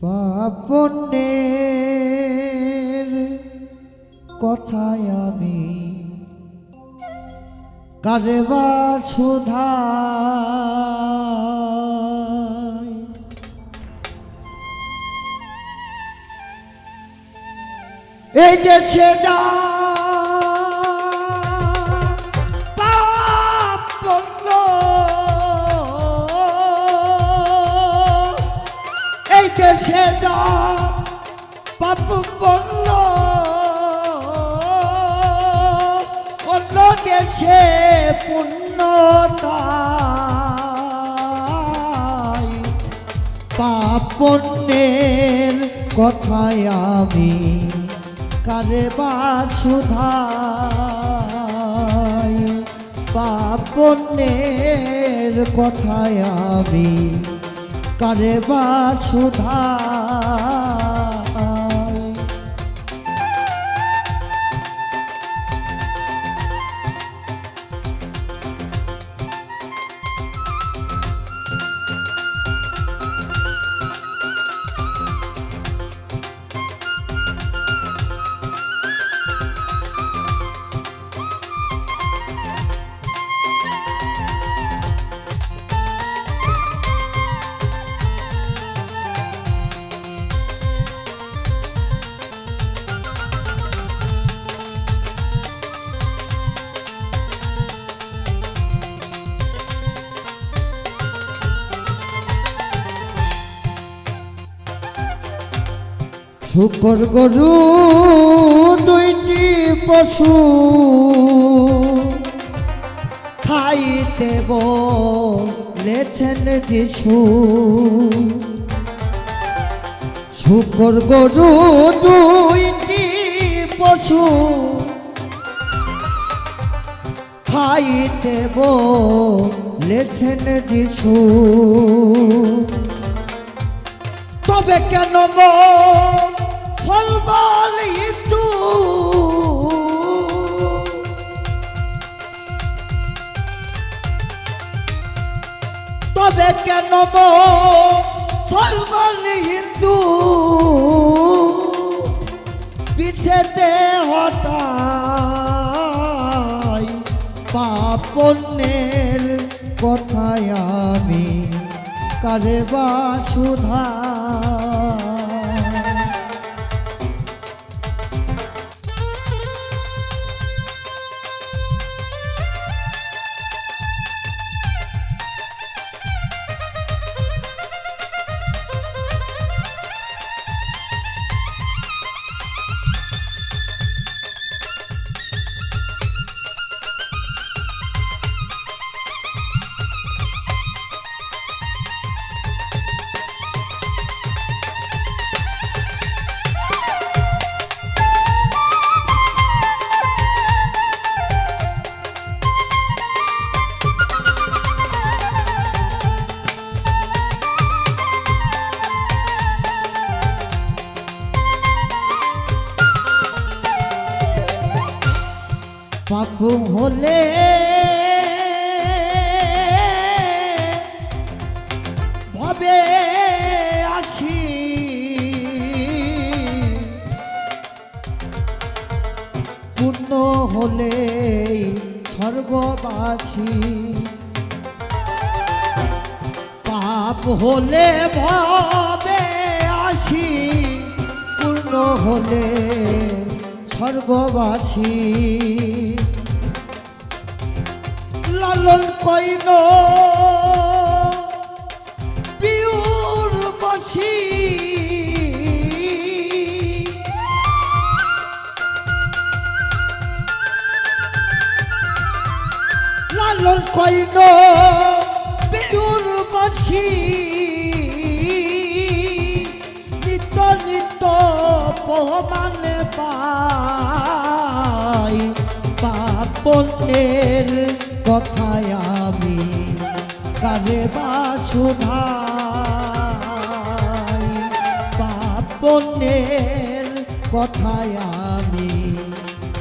পাপনের কথায় আমি কারেবা সুধা এই যে সে যা পড়ল অন্য দেশে পুণ্যতাই পাপনের কথায় আমি কারে বা সুধাই। পাপনের কথায় আমি কারে বা শুকর গরু দুইটি পশু। খাইতে বলেছেন যিশু। শুকর গরু দুইটি পশু। খাইতে বলেছেন যিশু। তবে কেন সলবাল তবে কেন সলবাল হিন্দু। পিছেতে হটাই পাপনের কথায় আমি কারে বা সুধা হলে। ভবে আসি পূর্ণ হলে স্বর্গবাসী। পাপ হলে ভবে আসি পূর্ণ হলে স্বর্গবাসী। লালন কইন। পিউর বসি। লালন কইন পিউর বসি। পাই পাপনের কথায় আমি কারে বা সুধাই পাপনের কথায় আমি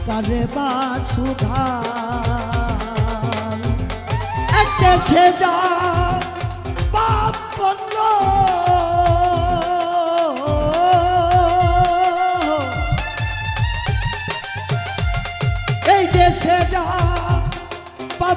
কারে বা সুধাই একটা সে যা পাপ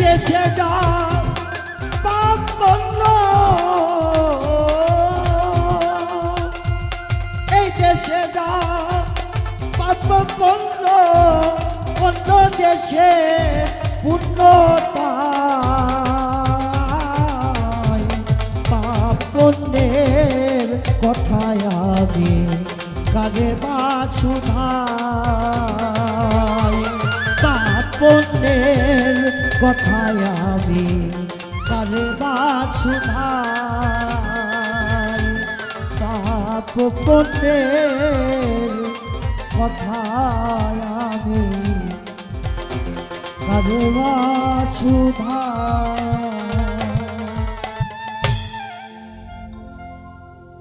দেশে যা পাপ এই দেশে যা পাপ অন্য দেশে পূর্ণতায় পাপ বা সুধাই পাপ কথায় আমি কারে বা পুণ্যের কথায় আমি কারে বা